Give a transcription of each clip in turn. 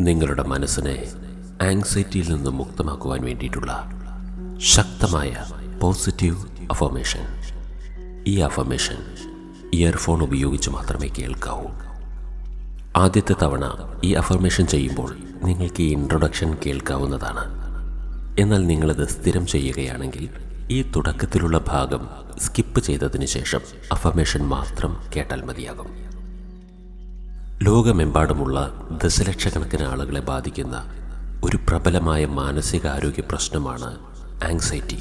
നിങ്ങളുടെ മനസ്സിനെ ആങ്സൈറ്റിയിൽ നിന്ന് മുക്തമാക്കുവാൻ വേണ്ടിയിട്ടുള്ള ശക്തമായ പോസിറ്റീവ് അഫർമേഷൻ ഈ അഫർമേഷൻ ഇയർഫോൺ ഉപയോഗിച്ച് മാത്രമേ കേൾക്കാവൂ. ആദ്യത്തെ തവണ ഈ അഫർമേഷൻ ചെയ്യുമ്പോൾ നിങ്ങൾക്ക് ഈ ഇൻട്രൊഡക്ഷൻ കേൾക്കാവുന്നതാണ്. എന്നാൽ നിങ്ങളത് സ്ഥിരം ചെയ്യുകയാണെങ്കിൽ ഈ തുടക്കത്തിലുള്ള ഭാഗം സ്കിപ്പ് ചെയ്തതിന് ശേഷം അഫർമേഷൻ മാത്രം കേട്ടാൽ മതിയാകും. ലോകമെമ്പാടുമുള്ള ദശലക്ഷക്കണക്കിന് ആളുകളെ ബാധിക്കുന്ന ഒരു പ്രബലമായ മാനസികാരോഗ്യ പ്രശ്നമാണ് ആങ്സൈറ്റി.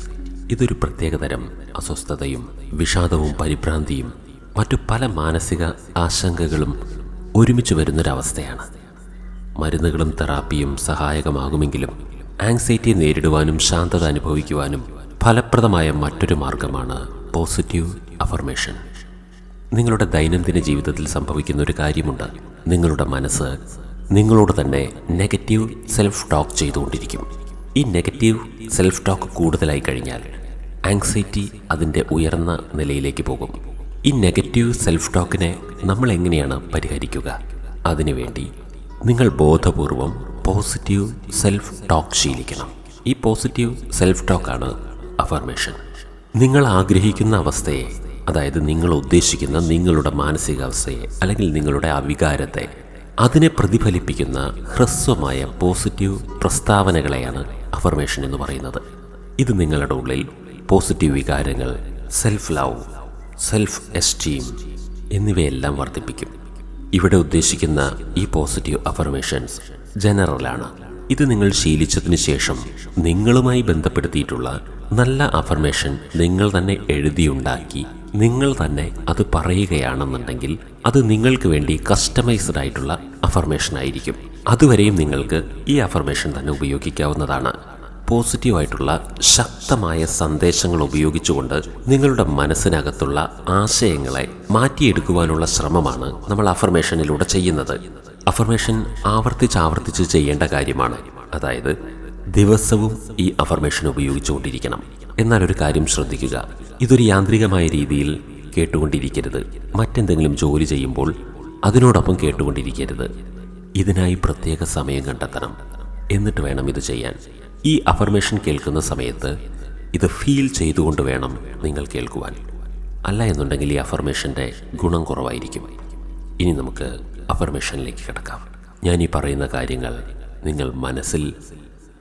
ഇതൊരു പ്രത്യേകതരം അസ്വസ്ഥതയും വിഷാദവും പരിഭ്രാന്തിയും മറ്റു പല മാനസിക ആശങ്കകളും ഒരുമിച്ച് വരുന്നൊരവസ്ഥയാണ്. മരുന്നുകളും തെറാപ്പിയും സഹായകമാകുമെങ്കിലും ആങ്സൈറ്റി നേരിടുവാനും ശാന്തത അനുഭവിക്കുവാനും ഫലപ്രദമായ മറ്റൊരു മാർഗമാണ് പോസിറ്റീവ് അഫർമേഷൻ. നിങ്ങളുടെ ദൈനംദിന ജീവിതത്തിൽ സംഭവിക്കുന്ന ഒരു കാര്യമുണ്ട്. നിങ്ങളുടെ മനസ്സ് നിങ്ങളോട് തന്നെ നെഗറ്റീവ് സെൽഫ് ടോക്ക് ചെയ്തുകൊണ്ടിരിക്കും. ഈ നെഗറ്റീവ് സെൽഫ് ടോക്ക് കൂടുതലായി കഴിഞ്ഞാൽ ആങ്സൈറ്റി അതിന്റെ ഉയർന്ന നിലയിലേക്ക് പോകും. ഈ നെഗറ്റീവ് സെൽഫ് ടോക്കിനെ നമ്മൾ എങ്ങനെയാണ് പരിഹരിക്കുക? അതിനുവേണ്ടി നിങ്ങൾ ബോധപൂർവം പോസിറ്റീവ് സെൽഫ് ടോക്ക് ശീലിക്കണം. ഈ പോസിറ്റീവ് സെൽഫ് ടോക്കാണ് അഫർമേഷൻ നിങ്ങൾ ആഗ്രഹിക്കുന്ന അവസ്ഥയെ അതായത് നിങ്ങൾ ഉദ്ദേശിക്കുന്ന നിങ്ങളുടെ മാനസികാവസ്ഥയെ അല്ലെങ്കിൽ നിങ്ങളുടെ അവികാരത്തെ അതിനെ പ്രതിഫലിപ്പിക്കുന്ന ഹ്രസ്വമായ പോസിറ്റീവ് പ്രസ്താവനകളെയാണ് അഫർമേഷൻ എന്ന് പറയുന്നത്. ഇത് നിങ്ങളുടെ ഉള്ളിൽ പോസിറ്റീവ് വികാരങ്ങൾ സെൽഫ് ലവ് സെൽഫ് എസ്റ്റീം എന്നിവയെല്ലാം വർദ്ധിപ്പിക്കും. ഇവിടെ ഉദ്ദേശിക്കുന്ന ഈ പോസിറ്റീവ് അഫർമേഷൻസ് ജനറലാണ് ഇത് നിങ്ങൾ ശീലിച്ചതിന് ശേഷം നിങ്ങളുമായി ബന്ധപ്പെടുത്തിയിട്ടുള്ള നല്ല അഫർമേഷൻ നിങ്ങൾ തന്നെ എഴുതിയുണ്ടാക്കി നിങ്ങൾ തന്നെ അത് പറയുകയാണെന്നുണ്ടെങ്കിൽ അത് നിങ്ങൾക്ക് വേണ്ടി കസ്റ്റമൈസ്ഡ് ആയിട്ടുള്ള അഫർമേഷൻ ആയിരിക്കും. അതുവരെയും നിങ്ങൾക്ക് ഈ അഫർമേഷൻ തന്നെ ഉപയോഗിക്കാവുന്നതാണ്. പോസിറ്റീവായിട്ടുള്ള ശക്തമായ സന്ദേശങ്ങൾ ഉപയോഗിച്ചുകൊണ്ട് നിങ്ങളുടെ മനസ്സിനകത്തുള്ള ആശയങ്ങളെ മാറ്റിയെടുക്കുവാനുള്ള ശ്രമമാണ് നമ്മൾ അഫർമേഷനിലൂടെ ചെയ്യുന്നത്. അഫർമേഷൻ ആവർത്തിച്ച് ആവർത്തിച്ച് ചെയ്യേണ്ട കാര്യമാണ്. അതായത് ദിവസവും ഈ അഫർമേഷൻ ഉപയോഗിച്ചുകൊണ്ടിരിക്കണം. എന്നാൽ ഒരു കാര്യം ശ്രദ്ധിക്കുക. ഇതൊരു യാന്ത്രികമായ രീതിയിൽ കേട്ടുകൊണ്ടിരിക്കരുത്. മറ്റെന്തെങ്കിലും ജോലി ചെയ്യുമ്പോൾ അതിനോടൊപ്പം കേട്ടുകൊണ്ടിരിക്കരുത്. ഇതിനായി പ്രത്യേക സമയം കണ്ടെത്തണം. എന്നിട്ട് വേണം ഇത് ചെയ്യാൻ. ഈ അഫർമേഷൻ കേൾക്കുന്ന സമയത്ത് ഇത് ഫീൽ ചെയ്തുകൊണ്ട് വേണം നിങ്ങൾ കേൾക്കുവാൻ. അല്ല എന്നുണ്ടെങ്കിൽ ഈ അഫർമേഷന്റെ ഗുണം കുറവായിരിക്കും. ഇനി നമുക്ക് അഫർമേഷനിലേക്ക് കിടക്കാം. ഞാൻ ഈ പറയുന്ന കാര്യങ്ങൾ നിങ്ങൾ മനസ്സിൽ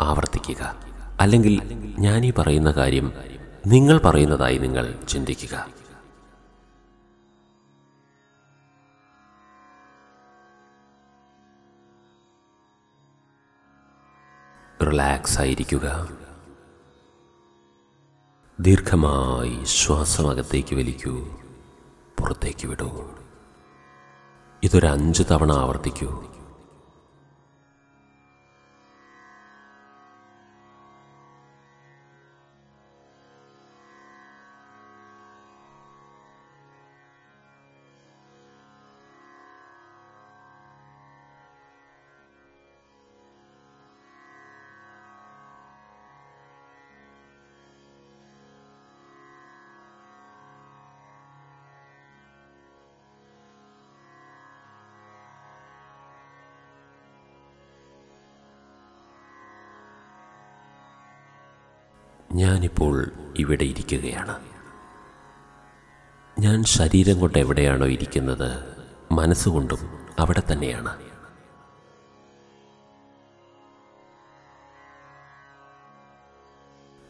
ആവർത്തിക്കുക. അല്ലെങ്കിൽ ഞാൻ ഈ പറയുന്ന കാര്യം നിങ്ങൾ പറയുന്നതായി നിങ്ങൾ ചിന്തിക്കുക. റിലാക്സ് ആയിരിക്കുക ദീർഘമായി ശ്വാസം അകത്തേക്ക് വലിക്കൂ. പുറത്തേക്ക് വിടൂ. ഇതൊരു അഞ്ച് തവണ ആവർത്തിക്കൂ. ഞാനിപ്പോൾ ഇവിടെ ഇരിക്കുകയാണ്. ഞാൻ ശരീരം കൊണ്ട് എവിടെയാണോ ഇരിക്കുന്നത് മനസ്സുകൊണ്ടും അവിടെ തന്നെയാണ്.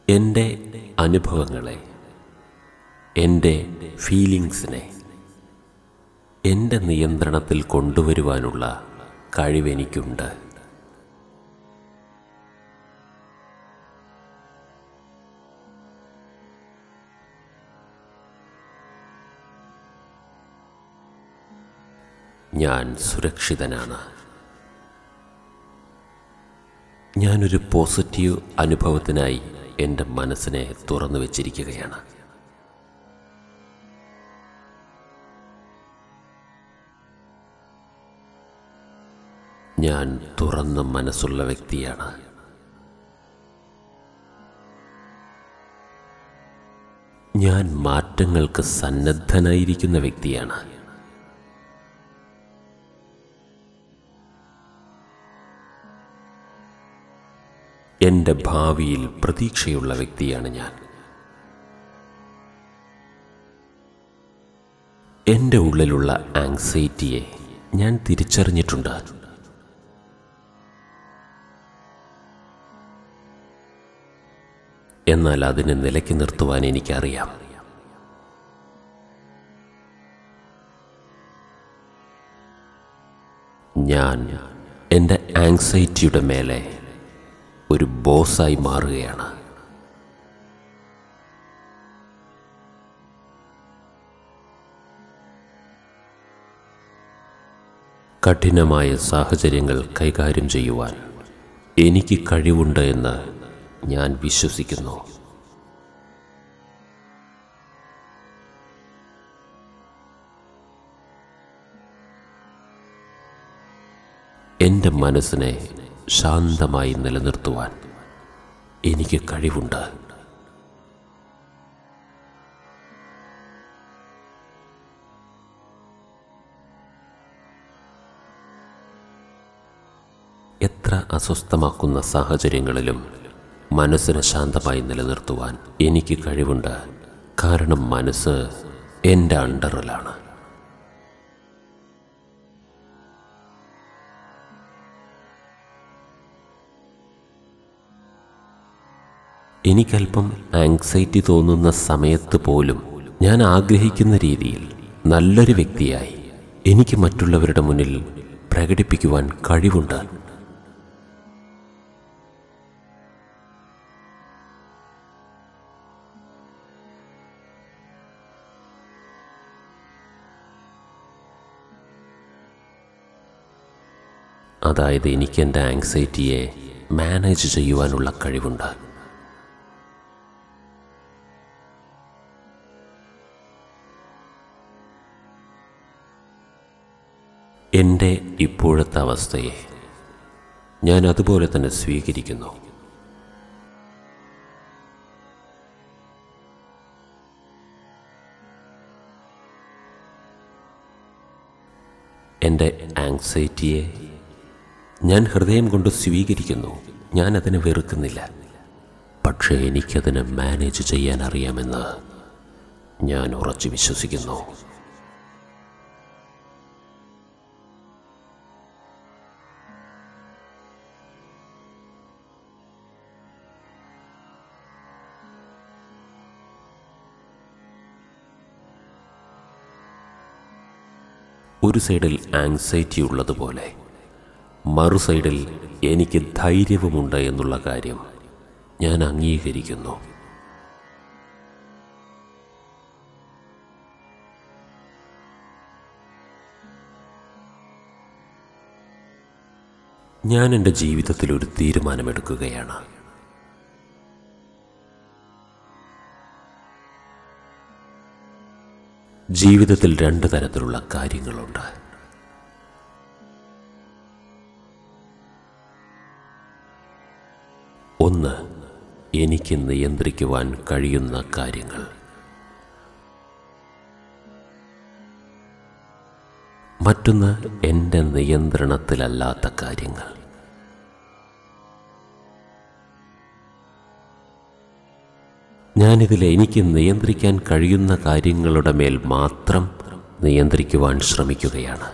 എന്റെ അനുഭവങ്ങളെ എന്റെ ഫീലിങ്സിനെ എന്റെ നിയന്ത്രണത്തിൽ കൊണ്ടുവരുവാനുള്ള കഴിവെനിക്കുണ്ട്. ഞാൻ സുരക്ഷിതനാണ്. ഞാനൊരു പോസിറ്റീവ് അനുഭവത്തിനായി എന്റെ മനസ്സിനെ തുറന്നു വച്ചിരിക്കുകയാണ്. ഞാൻ തുറന്ന മനസ്സുള്ള വ്യക്തിയാണ്. ഞാൻ മാറ്റങ്ങൾക്ക് സന്നദ്ധനായിരിക്കുന്ന വ്യക്തിയാണ്. എന്റെ ഭാവിയിൽ പ്രതീക്ഷയുള്ള വ്യക്തിയാണ് ഞാൻ. എന്റെ ഉള്ളിലുള്ള ആങ്സൈറ്റിയെ ഞാൻ തിരിച്ചറിഞ്ഞിട്ടുണ്ട്. എന്നാൽ അതിനെ നിലയ്ക്ക് നിർത്തുവാൻ എനിക്കറിയാം. ഞാൻ എന്റെ ആങ്സൈറ്റിയുടെ മേലെ ഒരു ബോസായി മാറുകയാണ്. കഠിനമായ സാഹചര്യങ്ങൾ കൈകാര്യം ചെയ്യുവാൻ എനിക്ക് കഴിവുണ്ട് എന്ന് ഞാൻ വിശ്വസിക്കുന്നു. എന്റെ മനസ്സിനെ ശാന്തമായി നിലനിർത്തുവാൻ എനിക്ക് കഴിവുണ്ട്. എത്ര അസ്വസ്ഥമാക്കുന്ന സാഹചര്യങ്ങളിലും മനസ്സിനെ ശാന്തമായി നിലനിർത്തുവാൻ എനിക്ക് കഴിവുണ്ട്. കാരണം മനസ്സ് എന്റെ അണ്ടറിലാണ്. എനിക്കല്പം ആങ്സൈറ്റി തോന്നുന്ന സമയത്ത് പോലും ഞാൻ ആഗ്രഹിക്കുന്ന രീതിയിൽ നല്ലൊരു വ്യക്തിയായി എനിക്ക് മറ്റുള്ളവരുടെ മുന്നിൽ പ്രകടിപ്പിക്കുവാൻ കഴിവുണ്ട്. അതായത് എനിക്ക് എന്റെ ആങ്സൈറ്റിയെ മാനേജ് ചെയ്യുവാനുള്ള കഴിവുണ്ട്. എന്റെ ഇപ്പോഴത്തെ അവസ്ഥയെ ഞാൻ അതുപോലെ തന്നെ സ്വീകരിക്കുന്നു. എന്റെ ആങ്സൈറ്റിയെ ഞാൻ ഹൃദയം കൊണ്ട് സ്വീകരിക്കുന്നു. ഞാൻ അതിനെ വെറുക്കുന്നില്ല. പക്ഷേ എനിക്കതിനെ മാനേജ് ചെയ്യാൻ അറിയാമെന്ന് ഞാൻ ഉറച്ചു വിശ്വസിക്കുന്നു. ഒരു സൈഡിൽ ആങ്സൈറ്റി ഉള്ളതുപോലെ മറു സൈഡിൽ എനിക്ക് ധൈര്യവുമുണ്ട് എന്നുള്ള കാര്യം ഞാൻ അംഗീകരിക്കുന്നു. ഞാൻ എന്റെ ജീവിതത്തിൽ ഒരു തീരുമാനമെടുക്കുകയാണ്. ജീവിതത്തിൽ രണ്ട് തരത്തിലുള്ള കാര്യങ്ങളുണ്ട്. ഒന്ന് എനിക്ക് നിയന്ത്രിക്കുവാൻ കഴിയുന്ന കാര്യങ്ങൾ. മറ്റൊന്ന് എന്റെ നിയന്ത്രണത്തിലല്ലാത്ത കാര്യങ്ങൾ. ഞാനിതിൽ എനിക്ക് നിയന്ത്രിക്കാൻ കഴിയുന്ന കാര്യങ്ങളുടെ മേൽ മാത്രം നിയന്ത്രിക്കുവാൻ ശ്രമിക്കുകയാണ്.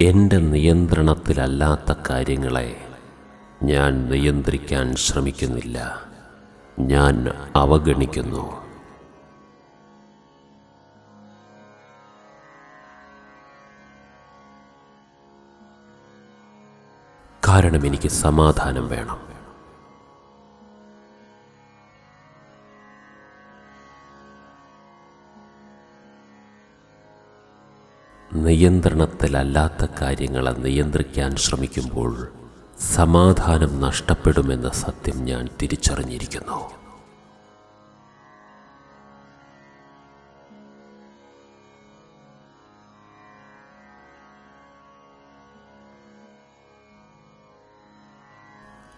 എന്റെ നിയന്ത്രണത്തിലല്ലാത്ത കാര്യങ്ങളെ ഞാൻ നിയന്ത്രിക്കാൻ ശ്രമിക്കുന്നില്ല. ഞാൻ അവഗണിക്കുന്നു. കാരണം എനിക്ക് സമാധാനം വേണം. നിയന്ത്രണത്തിലല്ലാത്ത കാര്യങ്ങളെ നിയന്ത്രിക്കാൻ ശ്രമിക്കുമ്പോൾ സമാധാനം നഷ്ടപ്പെടുമെന്ന സത്യം ഞാൻ തിരിച്ചറിഞ്ഞിരിക്കുന്നു.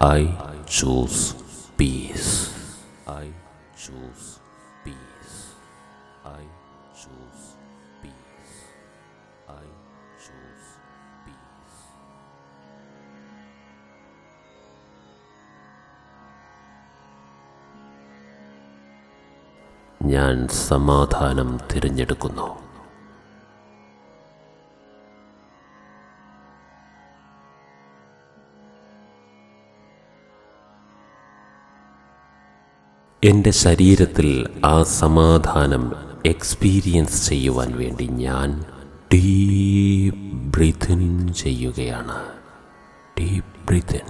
I choose peace. I choose peace. I choose peace. I choose peace. ഞാൻ സമാധാനം തിരഞ്ഞെടുക്കുന്നു എന്റെ ശരീരത്തിൽ ആ സമാധാനം എക്സ്പീരിയൻസ് ചെയ്യുവാൻ വേണ്ടി ഞാൻ ഡീപ് ബ്രീത്തിൻ ചെയ്യുകയാണ്. Deep breathe in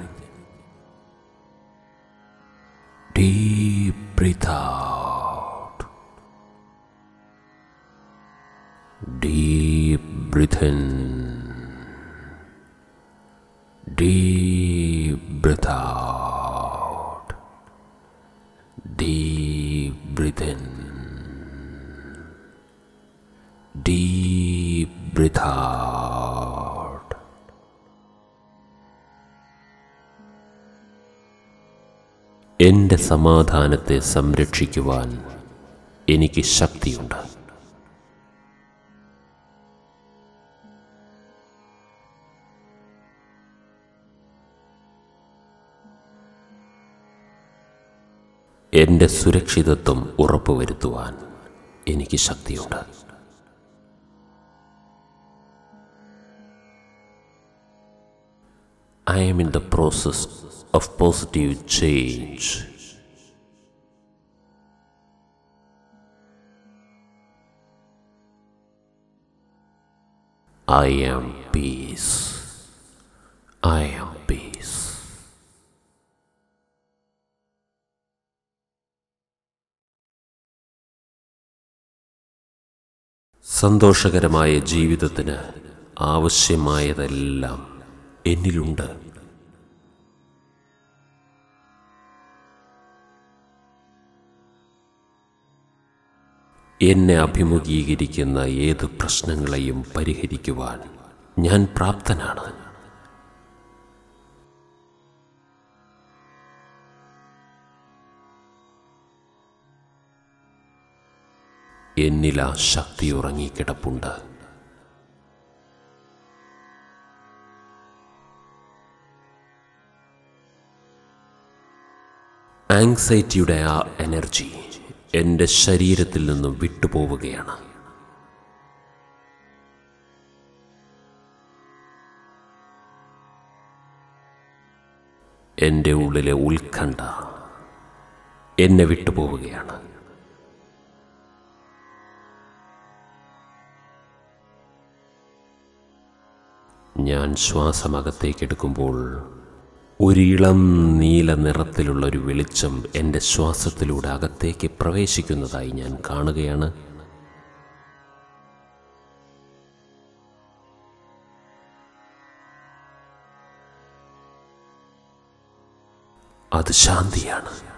deep breath out deep breathe in deep breath out Deep breath in. Deep breath out. എന്റെ സമാധാനത്തെ സംരക്ഷിക്കുവാൻ എനിക്ക് ശക്തിയുണ്ട് എന്റെ സുരക്ഷിതത്വം ഉറപ്പുവരുത്തുവാൻ എനിക്ക് ശക്തിയുണ്ട്. I am in the process of positive change I am peace I am peace സന്തോഷകരമായ ജീവിതത്തിന് ആവശ്യമായതെല്ലാം എന്നിലുണ്ട്. എന്നെ അഭിമുഖീകരിക്കുന്ന ഏത് പ്രശ്നങ്ങളെയും പരിഹരിക്കുവാൻ ഞാൻ പ്രാപ്തനാണ്. എന്നിൽ ശക്തി ഉറങ്ങിക്കിടപ്പുണ്ട് ആങ്സൈറ്റിയുടെ ആ എനർജി എന്റെ ശരീരത്തിൽ നിന്നും വിട്ടുപോവുകയാണ്. എന്റെ ഉള്ളിലെ ഉത്കണ്ഠ എന്നെ വിട്ടുപോവുകയാണ്. ഞാൻ ശ്വാസമകത്തേക്കെടുക്കുമ്പോൾ ഒരിളം നീല നിറത്തിലുള്ള ഒരു വെളിച്ചം എന്റെ ശ്വാസത്തിലൂടെ അകത്തേക്ക് പ്രവേശിക്കുന്നതായി ഞാൻ കാണുകയാണ്. അത് ശാന്തിയാണ്.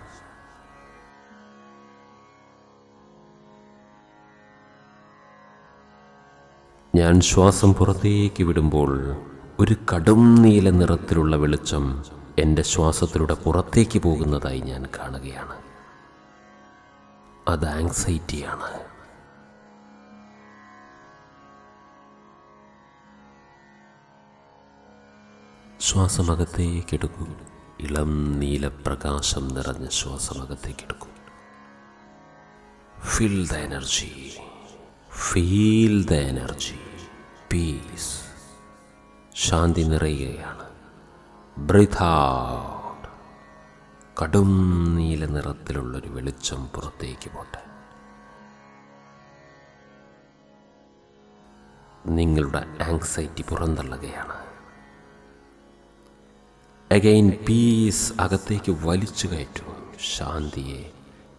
ഞാൻ ശ്വാസം പുറത്തേക്ക് വിടുമ്പോൾ ഒരു കടും നീല നിറത്തിലുള്ള വെളിച്ചം എന്റെ ശ്വാസത്തിലൂടെ പുറത്തേക്ക് പോകുന്നതായി ഞാൻ കാണുകയാണ്. അത് ആങ്സൈറ്റിയാണ് ശ്വാസമകത്തേക്കെടുക്കൂ ഇളം നീലപ്രകാശം നിറഞ്ഞ ശ്വാസമകത്തേക്കെടുക്കൂ fill the energy feel the energy peace ശാന്തി നിറയുകയാണ്. ബ്രിഥ കടും നീല നിറത്തിലുള്ളൊരു വെളിച്ചം പുറത്തേക്ക് പോട്ടെ. നിങ്ങളുടെ ആങ്സൈറ്റി പുറന്തള്ളുകയാണ്. അഗൈൻ പീസ് അകത്തേക്ക് വലിച്ചു കയറ്റും. ശാന്തിയെ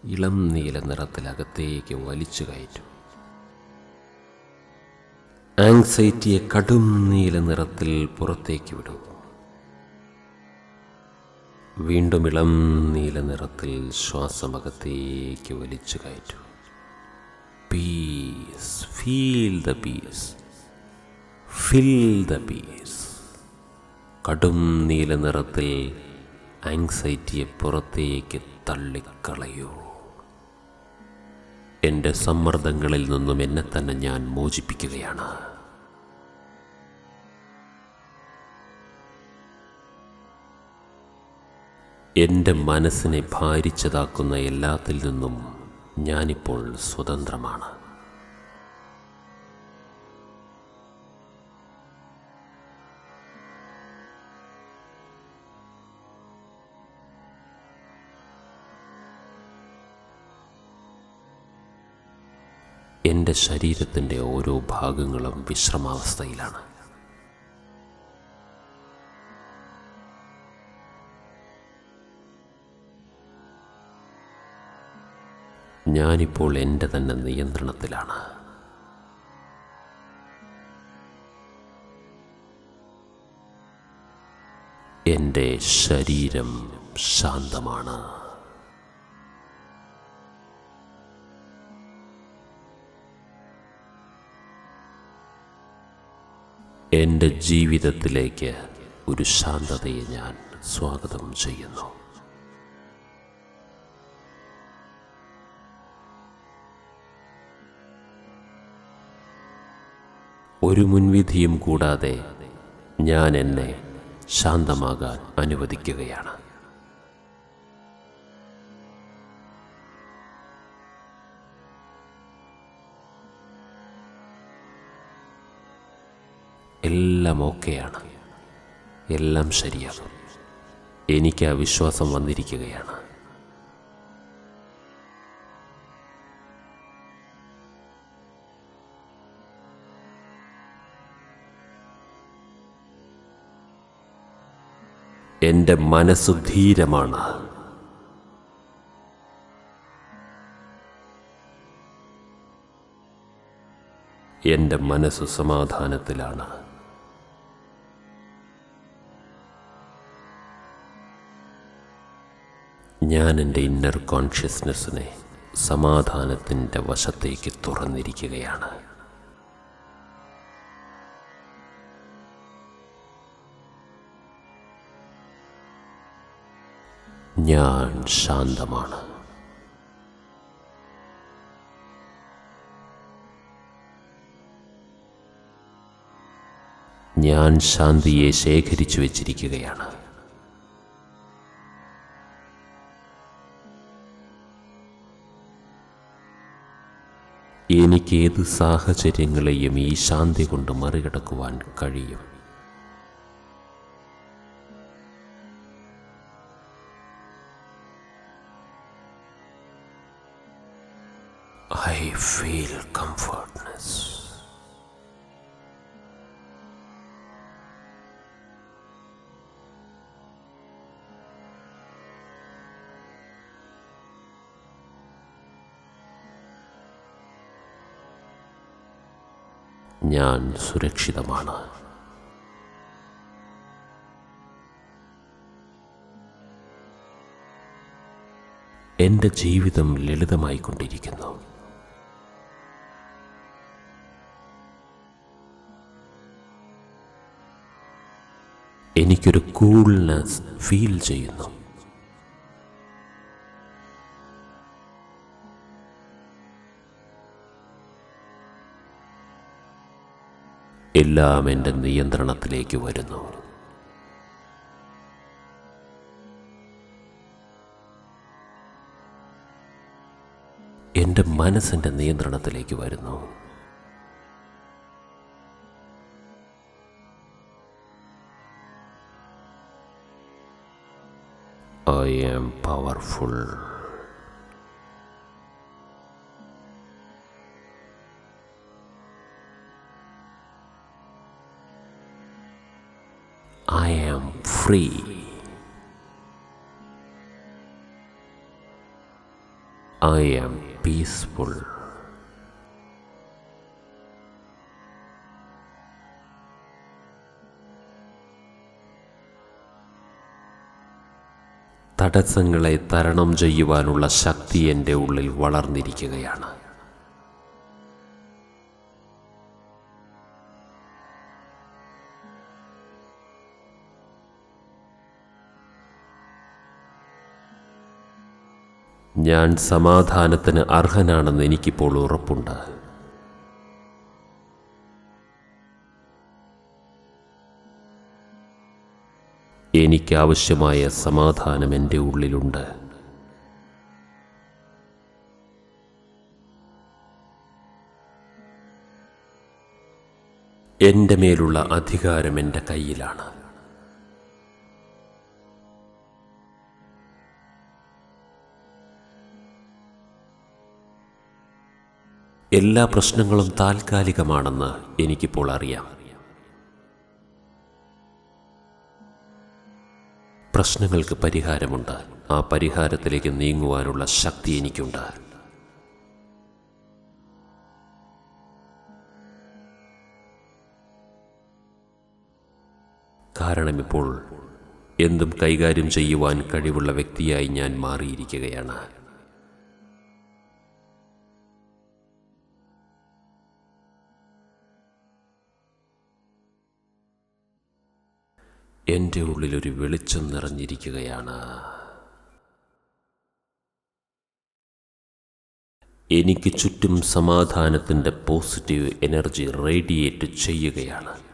ഇളം നീല നിറത്തിൽ അകത്തേക്ക് വലിച്ചു കയറ്റൂ. ആങ്സൈറ്റിയെ കടും നീല നിറത്തിൽ പുറത്തേക്ക് വിടൂ. വീണ്ടും ഇളം നീല നിറത്തിൽ ശ്വാസമകത്തേക്ക് വലിച്ചു കയറ്റൂ. Peace feel the peace fill the peace കടും നീല നിറത്തിൽ ആങ്സൈറ്റിയെ പുറത്തേക്ക് തള്ളിക്കളയൂ. എന്റെ സമ്മർദ്ദങ്ങളിൽ നിന്നും എന്നെ തന്നെ ഞാൻ മോചിപ്പിക്കുകയാണ്. എന്റെ മനസ്സിനെ ഭാരിച്ചതാക്കുന്ന എല്ലാത്തിൽ നിന്നും ഞാനിപ്പോൾ സ്വതന്ത്രമാണ്. എന്റെ ശരീരത്തിന്റെ ഓരോ ഭാഗങ്ങളും വിശ്രമാവസ്ഥയിലാണ്. ഞാനിപ്പോൾ എന്റെ തന്നെ നിയന്ത്രണത്തിലാണ്. എന്റെ ശരീരം ശാന്തമാണ്. എന്റെ ജീവിതത്തിലേക്ക് ഒരു ശാന്തതയെ ഞാൻ സ്വാഗതം ചെയ്യുന്നു. ഒരു മുൻവിധിയും കൂടാതെ ഞാൻ എന്നെ ശാന്തമാകാൻ അനുവദിക്കുകയാണ്. എല്ലാം ഓക്കെയാണ്. എല്ലാം ശരിയാകും എനിക്ക് ആ വിശ്വാസം വന്നിരിക്കുകയാണ്. എന്റെ മനസ്സു ധീരമാണ്. എന്റെ മനസ്സു സമാധാനത്തിലാണ്. ഞാൻ എന്റെ ഇന്നർ കോൺഷ്യസ്നെസ്സിനെ സമാധാനത്തിന്റെ വശത്തേക്ക് തുറന്നിരിക്കുകയാണ്. ഞാൻ ശാന്തമാണ്. ഞാൻ ശാന്തിയെ ശേഖരിച്ചു വച്ചിരിക്കുകയാണ്. എനിക്ക് ഏത് സാഹചര്യങ്ങളെയും ഈ ശാന്തി കൊണ്ട് മറികടക്കുവാൻ കഴിയും? ഞാൻ സുരക്ഷിതമാണ്. എന്റെ ജീവിതം ലളിതമായി ലളിതമായിക്കൊണ്ടിരിക്കുന്നു. എനിക്കൊരു കൂൾനെസ് ഫീൽ ചെയ്യുന്നു. എല്ലാം എന്റെ നിയന്ത്രണത്തിലേക്ക് വരുന്നു എന്റെ മനസ്സിന്റെ നിയന്ത്രണത്തിലേക്ക് വരുന്നു I am powerful. Free. I am peaceful. തടസ്സങ്ങളെ തരണം ചെയ്യുവാനുള്ള ശക്തി എന്റെ ഉള്ളിൽ വളർന്നിരിക്കുകയാണ് ഞാൻ സമാധാനത്തിന് അർഹനാണെന്ന് എനിക്കിപ്പോൾ ഉറപ്പുണ്ട്. എനിക്കാവശ്യമായ സമാധാനം എന്റെ ഉള്ളിലുണ്ട്. എന്റെ മേലുള്ള അധികാരം എന്റെ കയ്യിലാണ്. എല്ലാ പ്രശ്നങ്ങളും താൽക്കാലികമാണെന്ന് എനിക്കിപ്പോൾ അറിയാം. പ്രശ്നങ്ങൾക്ക് പരിഹാരമുണ്ട്. ആ പരിഹാരത്തിലേക്ക് നീങ്ങുവാനുള്ള ശക്തി എനിക്കുണ്ട്. കാരണം ഇപ്പോൾ എന്തും കൈകാര്യം ചെയ്യുവാൻ കഴിവുള്ള വ്യക്തിയായി ഞാൻ മാറിയിരിക്കുകയാണ്. എന്റെ ഉള്ളിലൊരു വെളിച്ചം നിറഞ്ഞിരിക്കുകയാണ്. എനിക്ക് ചുറ്റും സമാധാനത്തിന്റെ പോസിറ്റീവ് എനർജി റേഡിയേറ്റ് ചെയ്യുകയാണ്.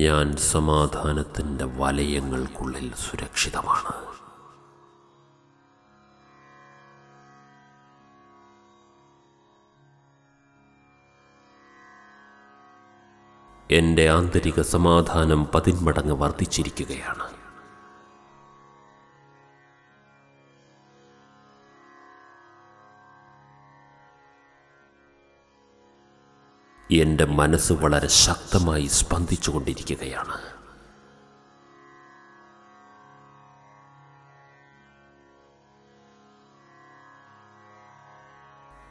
ഞാൻ സമാധാനത്തിന്റെ വലയങ്ങൾക്കുള്ളിൽ സുരക്ഷിതമാണ്. എന്റെ ആന്തരിക സമാധാനം പതിന്മടങ്ങ് വർദ്ധിച്ചിരിക്കുകയാണ്. എന്റെ മനസ്സ് വളരെ ശക്തമായി സ്പന്ദിച്ചുകൊണ്ടിരിക്കുകയാണ്.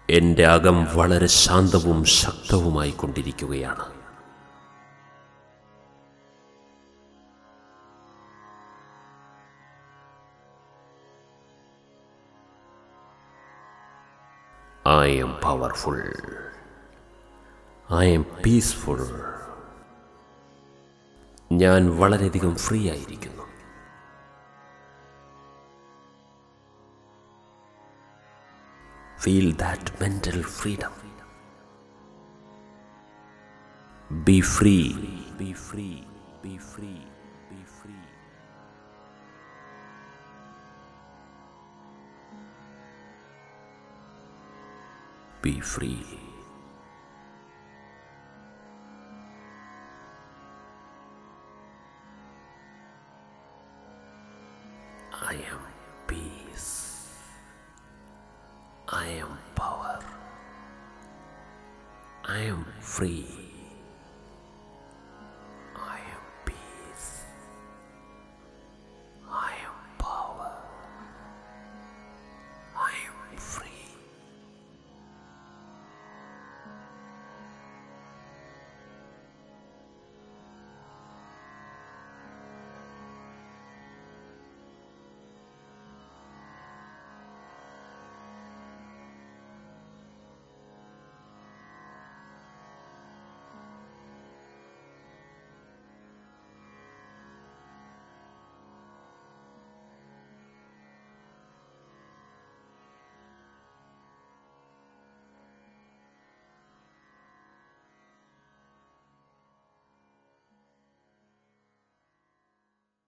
എന്റെ അകം വളരെ ശാന്തവും ശക്തവുമായി കൊണ്ടിരിക്കുകയാണ് I am powerful. I am peaceful. ഞാൻ വളരെയധികം ഫ്രീ ആയിരിക്കുന്നു. Feel that mental freedom be free be free be free be free be free. I am peace. I am power. I am free.